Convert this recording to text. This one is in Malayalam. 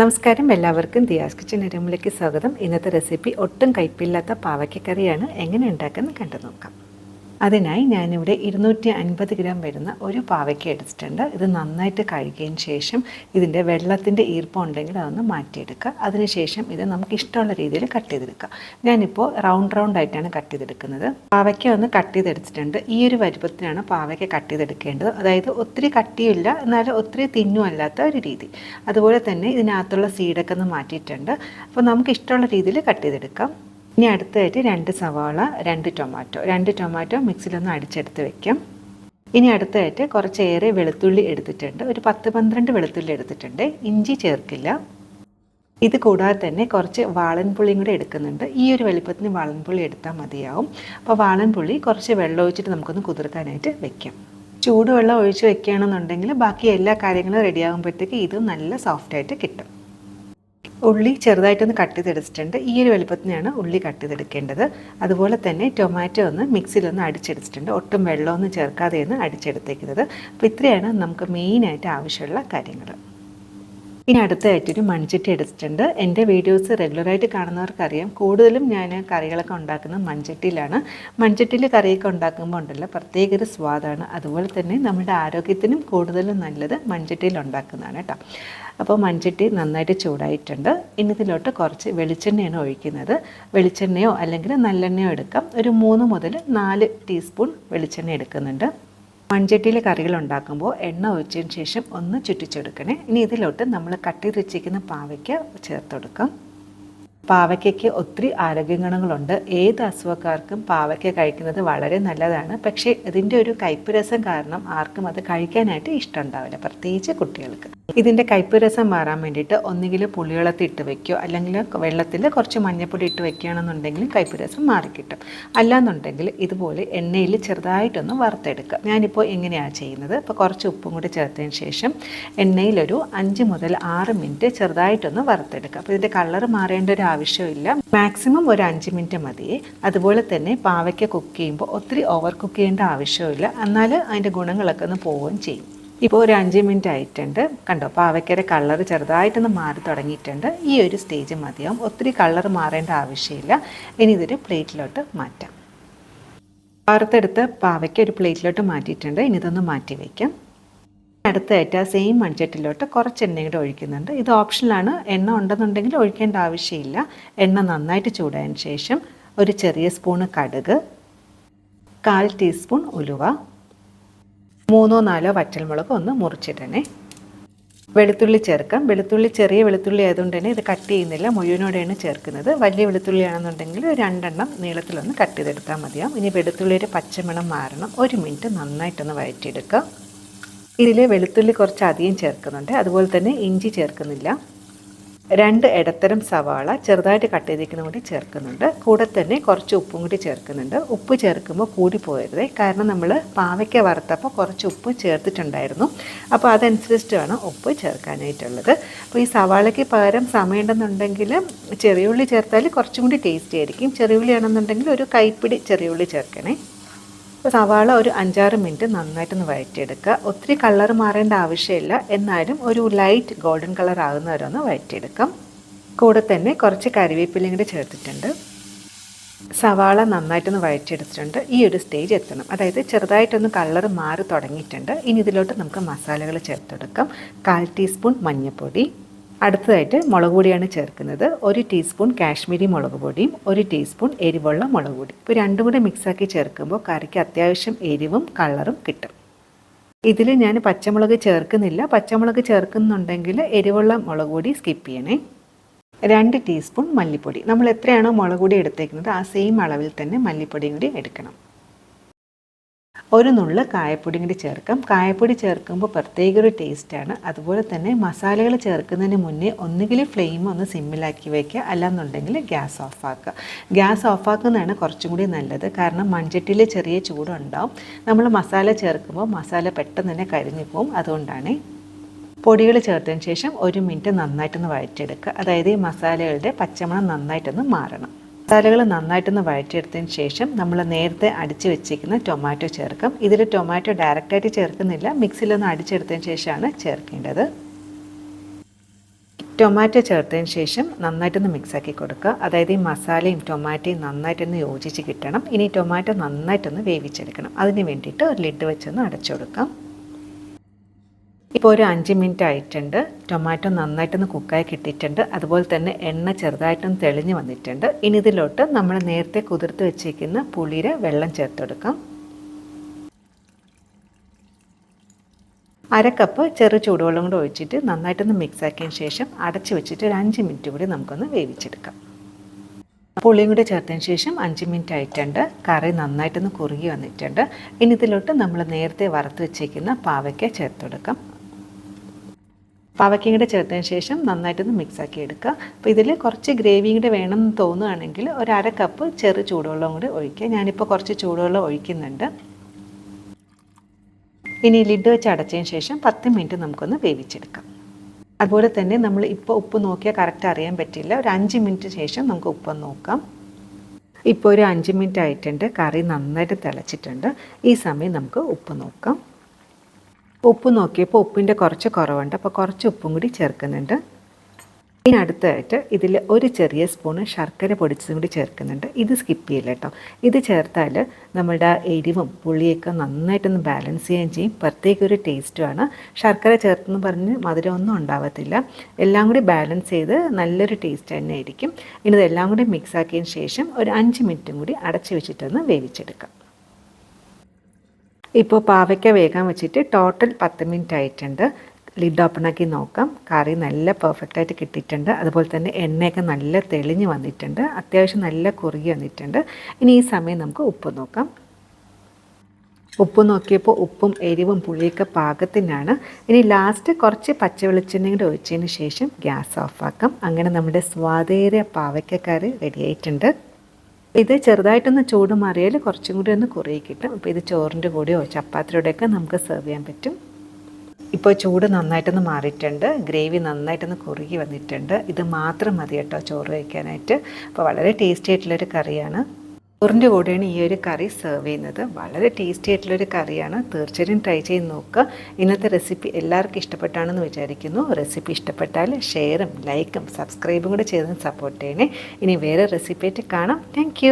നമസ്കാരം എല്ലാവർക്കും ദിയാസ് കിച്ചൻ ഇരമുലയ്ക്ക് സ്വാഗതം. ഇന്നത്തെ റെസിപ്പി ഒട്ടും കയ്പില്ലാത്ത പാവയ്ക്കക്കറിയാണ് എങ്ങനെ ഉണ്ടാക്കുന്നത് കണ്ടു നോക്കാം. അതിനായി ഞാനിവിടെ ഇരുന്നൂറ്റി അൻപത് ഗ്രാം വരുന്ന ഒരു പാവയ്ക്ക എടുത്തിട്ടുണ്ട്. ഇത് നന്നായിട്ട് കഴുകിയതിന് ശേഷം ഇതിന്റെ വെള്ളത്തിന്റെ ഈർപ്പം ഉണ്ടെങ്കിൽ അതൊന്ന് മാറ്റിയെടുക്കുക. അതിനുശേഷം ഇത് നമുക്ക് ഇഷ്ടമുള്ള രീതിയിൽ കട്ട് ചെയ്തെടുക്കുക. ഞാനിപ്പോൾ റൗണ്ട് റൗണ്ട് ആയിട്ടാണ് കട്ട് ചെയ്തെടുക്കുന്നത്. പാവയ്ക്ക ഒന്ന് കട്ട് ചെയ്തെടുത്തിട്ടുണ്ട്. ഈ ഒരു വലുപ്പത്തിനാണ് പാവയ്ക്ക കട്ട് ചെയ്തെടുക്കേണ്ടത്. അതായത് ഒത്തിരി കട്ടിയില്ല എന്നാലും ഒത്തിരി തിന്നും അല്ലാത്ത ഒരു രീതി. അതുപോലെ തന്നെ ഇതിനകത്തുള്ള സീഡൊക്കെ ഒന്ന് മാറ്റിയിട്ടുണ്ട്. അപ്പോൾ നമുക്ക് ഇഷ്ടമുള്ള രീതിയിൽ കട്ട് ചെയ്തെടുക്കാം. ഇനി അടുത്തതായിട്ട് രണ്ട് സവാള രണ്ട് ടൊമാറ്റോ. രണ്ട് ടൊമാറ്റോ മിക്സിലൊന്ന് അടിച്ചെടുത്ത് വെക്കാം. ഇനി അടുത്തായിട്ട് കുറച്ചേറെ വെളുത്തുള്ളി എടുത്തിട്ടുണ്ട്. ഒരു പത്ത് പന്ത്രണ്ട് വെളുത്തുള്ളി എടുത്തിട്ടുണ്ട്. ഇഞ്ചി ചേർക്കില്ല. ഇത് കൂടാതെ തന്നെ കുറച്ച് വാളൻപുള്ളിയും കൂടെ എടുക്കുന്നുണ്ട്. ഈ ഒരു വലിപ്പത്തിന് വാളൻപുള്ളി എടുത്താൽ മതിയാവും. അപ്പോൾ വാളൻപുള്ളി കുറച്ച് വെള്ളം ഒഴിച്ചിട്ട് നമുക്കൊന്ന് കുതിർക്കാനായിട്ട് വെക്കാം. ചൂടുവെള്ളം ഒഴിച്ച് വെക്കുകയാണെന്നുണ്ടെങ്കിൽ ബാക്കി എല്ലാ കാര്യങ്ങളും റെഡിയാകുമ്പോഴത്തേക്ക് ഇത് നല്ല സോഫ്റ്റായിട്ട് കിട്ടും. ഉള്ളി ചെറുതായിട്ടൊന്ന് കട്ട് ചെയ്തെടുത്തിട്ടുണ്ട്. ഈ ഒരു വലുപ്പത്തിനാണ് ഉള്ളി കട്ട് ചെയ്തെടുക്കേണ്ടത്. അതുപോലെ തന്നെ ടൊമാറ്റോ ഒന്ന് മിക്സിയിലൊന്ന് അടിച്ചെടുത്തിട്ടുണ്ട്. ഒട്ടും വെള്ളമൊന്നും ചേർക്കാതെയാണ് അടിച്ചെടുത്തേക്കുന്നത്. അപ്പോൾ ഇത്രയാണ് നമുക്ക് മെയിനായിട്ട് ആവശ്യമുള്ള കാര്യങ്ങൾ ഇനി അടുത്തായിട്ടൊരു മൺചട്ടി എടുത്തിട്ടുണ്ട്. എന്റെ വീഡിയോസ് റെഗുലറായിട്ട് കാണുന്നവർക്കറിയാം. കൂടുതലും ഞാൻ കറികളൊക്കെ ഉണ്ടാക്കുന്നത് മൺചട്ടിയിലാണ്. മൺചട്ടിയിൽ കറിയൊക്കെ ഉണ്ടാക്കുമ്പോൾ ഉണ്ടല്ലോ പ്രത്യേക ഒരു സ്വാദാണ്. അതുപോലെ തന്നെ നമ്മുടെ ആരോഗ്യത്തിനും കൂടുതലും നല്ലത് മൺചട്ടിയിൽ ഉണ്ടാക്കുന്നതാണ് കേട്ടോ. അപ്പോൾ മൺചട്ടി നന്നായിട്ട് ചൂടായിട്ടുണ്ട്. ഇനി ഇതിലോട്ട് കുറച്ച് വെളിച്ചെണ്ണയാണ് ഒഴിക്കുന്നത്. വെളിച്ചെണ്ണയോ അല്ലെങ്കിൽ നല്ലെണ്ണയോ എടുക്കാം. ഒരു മൂന്ന് മുതൽ നാല് ടീസ്പൂൺ വെളിച്ചെണ്ണ എടുക്കുന്നുണ്ട്. മൺചട്ടിയിൽ കറികൾ ഉണ്ടാക്കുമ്പോൾ എണ്ണ ഒഴിച്ചതിന് ശേഷം ഒന്ന് ചുറ്റിച്ചെടുക്കണേ. ഇനി ഇതിലോട്ട് നമ്മൾ കട്ട് ചെയ്ത് വെച്ചിരിക്കുന്ന പാവയ്ക്ക് ചേർത്ത് കൊടുക്കാം പാവയ്ക്കയ്ക്ക് ഒത്തിരി ആരോഗ്യ ഗുണങ്ങളുണ്ട് ഏത് അസുഖക്കാർക്കും പാവയ്ക്ക കഴിക്കുന്നത് വളരെ നല്ലതാണ്. പക്ഷേ ഇതിന്റെ ഒരു കയ്പ്പ് രസം കാരണം ആർക്കും അത് കഴിക്കാനായിട്ട് ഇഷ്ടമുണ്ടാവില്ല പ്രത്യേകിച്ച് കുട്ടികൾക്ക്. ഇതിന്റെ കയ്പ്പ് രസം മാറാൻ വേണ്ടിയിട്ട് ഒന്നുകിൽ പുളിവെള്ളത്തിൽ ഇട്ട് വെക്കുകയോ അല്ലെങ്കിൽ വെള്ളത്തിൽ കുറച്ച് മഞ്ഞപ്പൊടി ഇട്ട് വെക്കുകയാണെന്നുണ്ടെങ്കിൽ കയ്പ്പ് രസം മാറിക്കിട്ടും. അല്ലാന്നുണ്ടെങ്കിൽ ഇതുപോലെ എണ്ണയിൽ ചെറുതായിട്ടൊന്ന് വറുത്തെടുക്കുക. ഞാനിപ്പോൾ എങ്ങനെയാണ് ചെയ്യുന്നത്. ഇപ്പോൾ കുറച്ച് ഉപ്പും കൂടി ചേർത്തതിന് ശേഷം എണ്ണയിലൊരു അഞ്ച് മുതൽ ആറ് മിനിറ്റ് ചെറുതായിട്ടൊന്ന് വറുത്തെടുക്കുക. അപ്പോൾ ഇതിന്റെ കളർ മാറേണ്ട ഒരു ആവശ്യമില്ല. മാക്സിമം ഒരു അഞ്ച് മിനിറ്റ് മതി. അതുപോലെ തന്നെ പാവയ്ക്ക കുക്ക് ചെയ്യുമ്പോൾ ഒത്തിരി ഓവർ കുക്ക് ചെയ്യേണ്ട ആവശ്യമില്ല. എന്നാൽ അതിന്റെ ഗുണങ്ങളൊക്കെ ഒന്ന് പോവുകയും ചെയ്യും. ഇപ്പോൾ ഒരു അഞ്ച് മിനിറ്റ് ആയിട്ടുണ്ട്. കണ്ടോ പാവയ്ക്കയുടെ കളർ ചെറുതായിട്ടൊന്ന് മാറി തുടങ്ങിയിട്ടുണ്ട്. ഈ ഒരു സ്റ്റേജ് മതിയാവും. ഒത്തിരി കളർ മാറേണ്ട ആവശ്യമില്ല. ഇനി ഇതൊരു പ്ലേറ്റിലോട്ട് മാറ്റാം. വറുത്തെടുത്ത് പാവയ്ക്ക ഒരു പ്ലേറ്റിലോട്ട് മാറ്റിയിട്ടുണ്ട്. ഇനി ഇതൊന്ന് മാറ്റി വയ്ക്കാം. അടുത്തായിട്ട് ആ സെയിം മൺചട്ടിലോട്ട് കുറച്ച് എണ്ണ കൂടെ ഒഴിക്കുന്നുണ്ട്. ഇത് ഓപ്ഷനിലാണ് എണ്ണ ഉണ്ടെന്നുണ്ടെങ്കിൽ ഒഴിക്കേണ്ട ആവശ്യമില്ല. എണ്ണ നന്നായിട്ട് ചൂടായതിന് ശേഷം ഒരു ചെറിയ സ്പൂണ് കടുക് കാൽ ടീസ്പൂൺ ഉലുവ മൂന്നോ നാലോ വറ്റൽമുളക് ഒന്ന് മുറിച്ചിടണേ. വെളുത്തുള്ളി ചേർക്കാം. വെളുത്തുള്ളി ചെറിയ വെളുത്തുള്ളി ആയതുകൊണ്ട് തന്നെ ഇത് കട്ട് ചെയ്യുന്നില്ല. മുഴുവനോടെയാണ് ചേർക്കുന്നത്. വലിയ വെളുത്തുള്ളി ആണെന്നുണ്ടെങ്കിൽ രണ്ടെണ്ണം നീളത്തിലൊന്ന് കട്ട് ചെയ്തെടുത്താൽ മതിയാവും. ഇനി വെളുത്തുള്ളിയുടെ പച്ചമണം മാറണം. ഒരു മിനിറ്റ് നന്നായിട്ടൊന്ന് വഴറ്റിയെടുക്കുക ഇതിൽ വെളുത്തുള്ളി കുറച്ച് അധികം ചേർക്കുന്നുണ്ട്. അതുപോലെ തന്നെ ഇഞ്ചി ചേർക്കുന്നില്ല. രണ്ട് ഇടത്തരം സവാള ചെറുതായിട്ട് കട്ട് ചെയ്തിരിക്കുന്ന കൂടി ചേർക്കുന്നുണ്ട്. കൂടെ തന്നെ കുറച്ച് ഉപ്പും കൂടി ചേർക്കുന്നുണ്ട്. ഉപ്പ് ചേർക്കുമ്പോൾ കൂടി പോയരുത് കാരണം നമ്മൾ പാവയ്ക്ക വറുത്തപ്പോൾ കുറച്ച് ഉപ്പ് ചേർത്തിട്ടുണ്ടായിരുന്നു. അപ്പോൾ അതനുസരിച്ചിട്ട് വേണം ഉപ്പ് ചേർക്കാനായിട്ടുള്ളത്. അപ്പോൾ ഈ സവാളയ്ക്ക് പകരം സമയമുണ്ടെന്നുണ്ടെങ്കിൽ ചെറിയുള്ളി ചേർത്താൽ കുറച്ചും കൂടി ടേസ്റ്റി ആയിരിക്കും. ചെറിയുള്ളി ആണെന്നുണ്ടെങ്കിൽ ഒരു കൈപ്പിടി ചെറിയുള്ളി ചേർക്കണേ. സവാള ഒരു അഞ്ചാറ് മിനിറ്റ് നന്നായിട്ടൊന്ന് വഴറ്റിയെടുക്കുക. ഒത്തിരി കളർ മാറേണ്ട ആവശ്യമില്ല. എന്നാലും ഒരു ലൈറ്റ് ഗോൾഡൻ കളർ ആകുന്നവരൊന്ന് വഴറ്റിയെടുക്കാം. കൂടെ തന്നെ കുറച്ച് കറിവേപ്പിലയും കൂടി ചേർത്തിട്ടുണ്ട്. സവാള നന്നായിട്ടൊന്ന് വഴറ്റിയെടുത്തിട്ടുണ്ട്. ഈ ഒരു സ്റ്റേജ് എത്തണം. അതായത് ചെറുതായിട്ടൊന്ന് കളർ മാറി തുടങ്ങിയിട്ടുണ്ട്. ഇനി ഇതിലോട്ട് നമുക്ക് മസാലകൾ ചേർത്തെടുക്കാം. കാൽ ടീസ്പൂൺ മഞ്ഞൾപ്പൊടി അടുത്തതായിട്ട് മുളക് പൊടിയാണ് ചേർക്കുന്നത്. ഒരു ടീസ്പൂൺ കാശ്മീരി മുളക് പൊടിയും ഒരു ടീസ്പൂൺ എരിവുള്ള മുളക് പൊടി ഇപ്പോൾ രണ്ടും കൂടെ മിക്സാക്കി ചേർക്കുമ്പോൾ കറിക്ക് അത്യാവശ്യം എരിവും കളറും കിട്ടും. ഇതിൽ ഞാൻ പച്ചമുളക് ചേർക്കുന്നില്ല. പച്ചമുളക് ചേർക്കുന്നുണ്ടെങ്കിൽ എരിവുള്ള മുളക് പൊടി സ്കിപ്പ് ചെയ്യണേ. രണ്ട് ടീസ്പൂൺ മല്ലിപ്പൊടി. നമ്മൾ എത്രയാണോ മുളക് പൊടി എടുത്തേക്കുന്നത് ആ സെയിം അളവിൽ തന്നെ മല്ലിപ്പൊടിയും കൂടി എടുക്കണം. ഒരു നുള്ള് കായപ്പൊടിയും കൂടി ചേർക്കാം. കായപ്പൊടി ചേർക്കുമ്പോൾ പ്രത്യേക ഒരു ടേസ്റ്റാണ്. അതുപോലെ തന്നെ മസാലകൾ ചേർക്കുന്നതിന് മുന്നേ ഒന്നുകിൽ ഫ്ലെയിം ഒന്ന് സിമ്മിലാക്കി വയ്ക്കുക അല്ലാന്നുണ്ടെങ്കിൽ ഗ്യാസ് ഓഫാക്കുക. ഗ്യാസ് ഓഫാക്കുന്നതാണ് കുറച്ചും കൂടി നല്ലത്. കാരണം മൺചട്ടിയിൽ ചെറിയ ചൂടുണ്ടാവും. നമ്മൾ മസാല ചേർക്കുമ്പോൾ മസാല പെട്ടെന്ന് തന്നെ കരിഞ്ഞു പോകും അതുകൊണ്ടാണ് പൊടികൾ ചേർത്തതിന് ശേഷം ഒരു മിനിറ്റ് നന്നായിട്ടൊന്ന് വഴറ്റെടുക്കുക അതായത് ഈ മസാലകളുടെ പച്ചമണം നന്നായിട്ടൊന്ന് മാറണം. മസാലകൾ നന്നായിട്ടൊന്ന് വഴറ്റിയെടുത്തതിന് ശേഷം നമ്മൾ നേരത്തെ അടിച്ച് വെച്ചിരിക്കുന്ന ടൊമാറ്റോ ചേർക്കും. ഇതിൽ ടൊമാറ്റോ ഡയറക്റ്റായിട്ട് ചേർക്കുന്നില്ല. മിക്സിയിലൊന്ന് അടിച്ചെടുത്തതിന് ശേഷമാണ് ചേർക്കേണ്ടത്. ടൊമാറ്റോ ചേർത്തതിന് ശേഷം നന്നായിട്ടൊന്ന് മിക്സാക്കി കൊടുക്കുക. അതായത് ഈ മസാലയും ടൊമാറ്റോയും നന്നായിട്ടൊന്ന് യോജിച്ച് കിട്ടണം. ഇനി ടൊമാറ്റോ നന്നായിട്ടൊന്ന് വേവിച്ചെടുക്കണം. അതിന് വേണ്ടിയിട്ട് ഒരു ലിഡ് വെച്ചൊന്ന് അടച്ചു കൊടുക്കാം. ഇപ്പോൾ ഒരു അഞ്ച് മിനിറ്റ് ആയിട്ടുണ്ട്. ടൊമാറ്റോ നന്നായിട്ടൊന്ന് കുക്കായി കിട്ടിയിട്ടുണ്ട്. അതുപോലെ തന്നെ എണ്ണ ചെറുതായിട്ടൊന്ന് തെളിഞ്ഞ് വന്നിട്ടുണ്ട്. ഇനി ഇതിലോട്ട് നമ്മൾ നേരത്തെ കുതിർത്ത് വെച്ചേക്കുന്ന പുളിയുടെ വെള്ളം ചേർത്തെടുക്കാം. അരക്കപ്പ് അര കപ്പ് ചെറു ചൂടുവെള്ളം കൂടെ ഒഴിച്ചിട്ട് നന്നായിട്ടൊന്ന് മിക്സ് ആക്കിയതിന് ശേഷം അടച്ച് വെച്ചിട്ട് ഒരു അഞ്ച് മിനിറ്റ് കൂടി നമുക്കൊന്ന് വേവിച്ചെടുക്കാം. പുളിയും കൂടി ചേർത്തതിന് ശേഷം അഞ്ച് മിനിറ്റ് ആയിട്ടുണ്ട്. കറി നന്നായിട്ടൊന്ന് കുറുകി വന്നിട്ടുണ്ട്. ഇനി ഇതിലോട്ട് നമ്മൾ നേരത്തെ വറുത്ത് വെച്ചേക്കുന്ന പാവയ്ക്ക ചേർത്ത് കൊടുക്കാം പാവയ്ക്കയും കൂടെ ചേർത്തതിന് ശേഷം നന്നായിട്ടൊന്ന് മിക്സാക്കി എടുക്കുക. അപ്പോൾ ഇതിൽ കുറച്ച് ഗ്രേവിയും കൂടെ വേണം എന്ന് തോന്നുകയാണെങ്കിൽ ഒരു അര കപ്പ് ചെറു ചൂടുവെള്ളം കൂടി ഒഴിക്കുക. ഞാനിപ്പോൾ കുറച്ച് ചൂടുവെള്ളം ഒഴിക്കുന്നുണ്ട്. ഇനി ലിഡ് വെച്ച് അടച്ചതിന് ശേഷം പത്ത് മിനിറ്റ് നമുക്കൊന്ന് വേവിച്ചെടുക്കാം. അതുപോലെ തന്നെ നമ്മൾ ഇപ്പോൾ ഉപ്പ് നോക്കിയാൽ കറക്റ്റ് അറിയാൻ പറ്റില്ല. ഒരു അഞ്ച് മിനിറ്റ് ശേഷം നമുക്ക് ഉപ്പ് നോക്കാം. ഇപ്പോൾ ഒരു അഞ്ച് മിനിറ്റ് ആയിട്ടുണ്ട്. കറി നന്നായിട്ട് തിളച്ചിട്ടുണ്ട്. ഈ സമയം നമുക്ക് ഉപ്പ് നോക്കാം. ഉപ്പ് നോക്കിയപ്പോൾ ഉപ്പിന്റെ കുറച്ച് കുറവുണ്ട്. അപ്പോൾ കുറച്ച് ഉപ്പും കൂടി ചേർക്കുന്നുണ്ട്. ഇനി അടുത്തായിട്ട് ഇതിൽ ഒരു ചെറിയ സ്പൂണ് ശർക്കര പൊടിച്ചതും കൂടി ചേർക്കുന്നുണ്ട്. ഇത് സ്കിപ്പ് ചെയ്യില്ല കേട്ടോ. ഇത് ചേർത്താൽ നമ്മുടെ എരിവും പുളിയൊക്കെ നന്നായിട്ടൊന്ന് ബാലൻസ് ചെയ്യുകയും ചെയ്യും. പ്രത്യേക ഒരു ടേസ്റ്റുമാണ് ശർക്കര ചേർത്തെന്ന് പറഞ്ഞ് മധുരമൊന്നും ഉണ്ടാവത്തില്ല. എല്ലാം കൂടി ബാലൻസ് ചെയ്ത് നല്ലൊരു ടേസ്റ്റ് തന്നെ ആയിരിക്കും. ഇനി ഇതെല്ലാം കൂടി മിക്സ് ആക്കിയതിന് ശേഷം ഒരു അഞ്ച് മിനിറ്റും കൂടി അടച്ചു വെച്ചിട്ടൊന്ന് വേവിച്ചെടുക്കാം. ഇപ്പോൾ പാവയ്ക്ക വേഗം വെച്ചിട്ട് ടോട്ടൽ പത്ത് മിനിറ്റ് ആയിട്ടുണ്ട്. ലിഡ് ഓപ്പൺ ആക്കി നോക്കാം. കറി നല്ല പെർഫെക്റ്റ് ആയിട്ട് കിട്ടിയിട്ടുണ്ട്. അതുപോലെ തന്നെ എണ്ണയൊക്കെ നല്ല തെളിഞ്ഞ് വന്നിട്ടുണ്ട്. അത്യാവശ്യം നല്ല കുറുകി വന്നിട്ടുണ്ട്. ഇനി ഈ സമയം നമുക്ക് ഉപ്പ് നോക്കാം. ഉപ്പ് നോക്കിയപ്പോൾ ഉപ്പും എരിവും പുളിയൊക്കെ പാകത്തിനാണ്. ഇനി ലാസ്റ്റ് കുറച്ച് പച്ച വെളിച്ചെണ്ണയും കൂടെ ഒഴിച്ചതിന് ശേഷം ഗ്യാസ് ഓഫാക്കാം അങ്ങനെ നമ്മുടെ സ്വാദേര പാവയ്ക്കക്കറി കറി ആയിട്ടുണ്ട്. ഇത് ചെറുതായിട്ടൊന്ന് ചൂട് മാറിയാൽ കുറച്ചും കൂടി ഒന്ന് കുറേ കിട്ടും. അപ്പോൾ ഇത് ചോറിന്റെ കൂടെയോ ചപ്പാത്തിയുടെയൊക്കെ നമുക്ക് സെർവ് ചെയ്യാൻ പറ്റും. ഇപ്പോൾ ചൂട് നന്നായിട്ടൊന്ന് മാറിയിട്ടുണ്ട്. ഗ്രേവി നന്നായിട്ടൊന്ന് കുറുകി വന്നിട്ടുണ്ട്. ഇത് മാത്രം മതി കേട്ടോ ചോറ് കഴിക്കാനായിട്ട്. അപ്പോൾ വളരെ ടേസ്റ്റി ആയിട്ടുള്ളൊരു കറിയാണ്. ചോറിന്റെ കൂടെയാണ് ഈ ഒരു കറി സെർവ് ചെയ്യുന്നത്. വളരെ ടേസ്റ്റി ആയിട്ടുള്ളൊരു കറിയാണ്. തീർച്ചയായും ട്രൈ ചെയ്ത് നോക്കുക. ഇന്നത്തെ റെസിപ്പി എല്ലാവർക്കും ഇഷ്ടപ്പെട്ടാണെന്ന് വിചാരിക്കുന്നു. റെസിപ്പി ഇഷ്ടപ്പെട്ടാൽ ഷെയറും ലൈക്കും സബ്സ്ക്രൈബും കൂടെ ചെയ്ത് സപ്പോർട്ട് ചെയ്യണേ. ഇനി വേറെ റെസിപ്പി ആയിട്ട് കാണാം. താങ്ക്